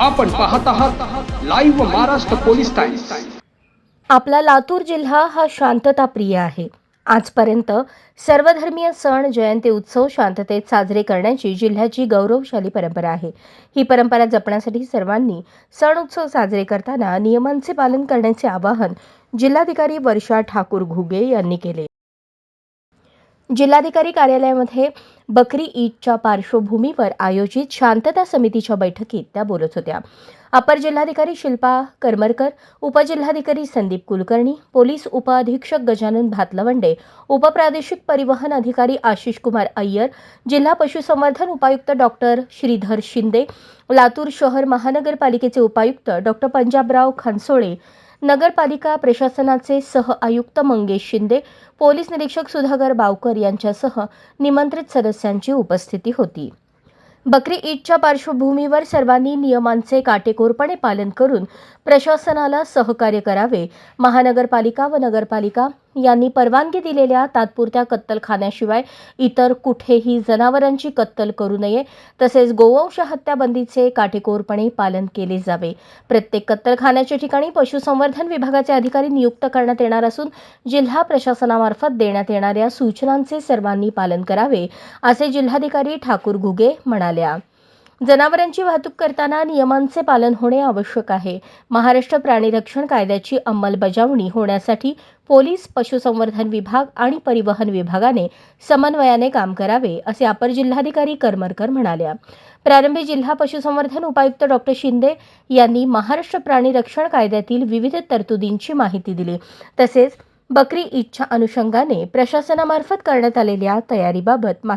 आपण पाहत आहात लाईव्ह महाराष्ट्र पोलीस टाइम्स आपला लातूर जिल्हा हा शांतताप्रिय आहे. आजपर्यंत सर्वधर्मीय सण जयंती उत्सव शांततेत साजरे करण्याची जिल्ह्याची गौरवशाली परंपरा आहे. ही परंपरा जपण्यासाठी सर्वांनी सण उत्सव साजरे करताना नियमांचे पालन करण्याचे आवाहन जिल्हाधिकारी वर्षा ठाकूर घुगे यांनी केले. जिल्हाधिकारी कार्यालयामध्ये बकरी ईदच्या पार्श्वभूमीवर आयोजित शांतता समितीच्या बैठकीत त्या बोलत होत्या. अपर जिल्हाधिकारी शिल्पा करमरकर उपजिल्हाधिकारी संदीप कुलकर्णी पोलीस उपअधीक्षक गजानन भातलवंडे उपप्रादेशिक परिवहन अधिकारी आशिष कुमार अय्यर जिल्हा पशुसंवर्धन उपायुक्त डॉक्टर श्रीधर शिंदे लातूर शहर महानगरपालिकेचे उपायुक्त डॉक्टर पंजाबराव खनसोळे नगरपालिका प्रशासनाचे सह आयुक्त मंगेश शिंदे पोलीस निरीक्षक सुधाकर बावकर यांच्यासह निमंत्रित सदस्यांची उपस्थिती होती. बकरी ईदच्या पार्श्वभूमीवर सर्वांनी नियमांचे काटेकोरपणे पालन करून प्रशासनाला सहकार्य करावे महानगरपालिका व नगरपालिका यांनी परवानगी दिलेल्या तात्पुरत्या कत्तलखान्याशिवाय इतर कुठेही जनावरांची कत्तल करू नये. तसेच गोवंश हत्याबंदीचे काटेकोरपणे पालन केले जावे. प्रत्येक कत्तलखान्याच्या ठिकाणी पशुसंवर्धन विभागाचे अधिकारी नियुक्त करण्यात येणार असून जिल्हा प्रशासनामार्फत देण्यात येणाऱ्या सूचनांचे सर्वांनी पालन करावे असे जिल्हाधिकारी ठाकूर घुगे म्हणाल्या. जनावरांची वाहतूक करताना नियमांचे पालन होणे आवश्यक आहे. महाराष्ट्र प्राणीरक्षण कायद्याची अंमलबजावणी होण्यासाठी पोलीस पशुसंवर्धन विभाग आणि परिवहन विभागाने समन्वयाने काम करावे असे अपर जिल्हाधिकारी करमरकर म्हणाल्या. प्रारंभी जिल्हा पशुसंवर्धन उपायुक्त डॉक्टर शिंदे यांनी महाराष्ट्र प्राणीरक्षण कायद्यातील विविध तरतुदींची माहिती दिली. तसेच बकरी ईदच्या अनुषंगाने प्रशासनामार्फत करण्यात आलेल्या तयारीबाबत माहिती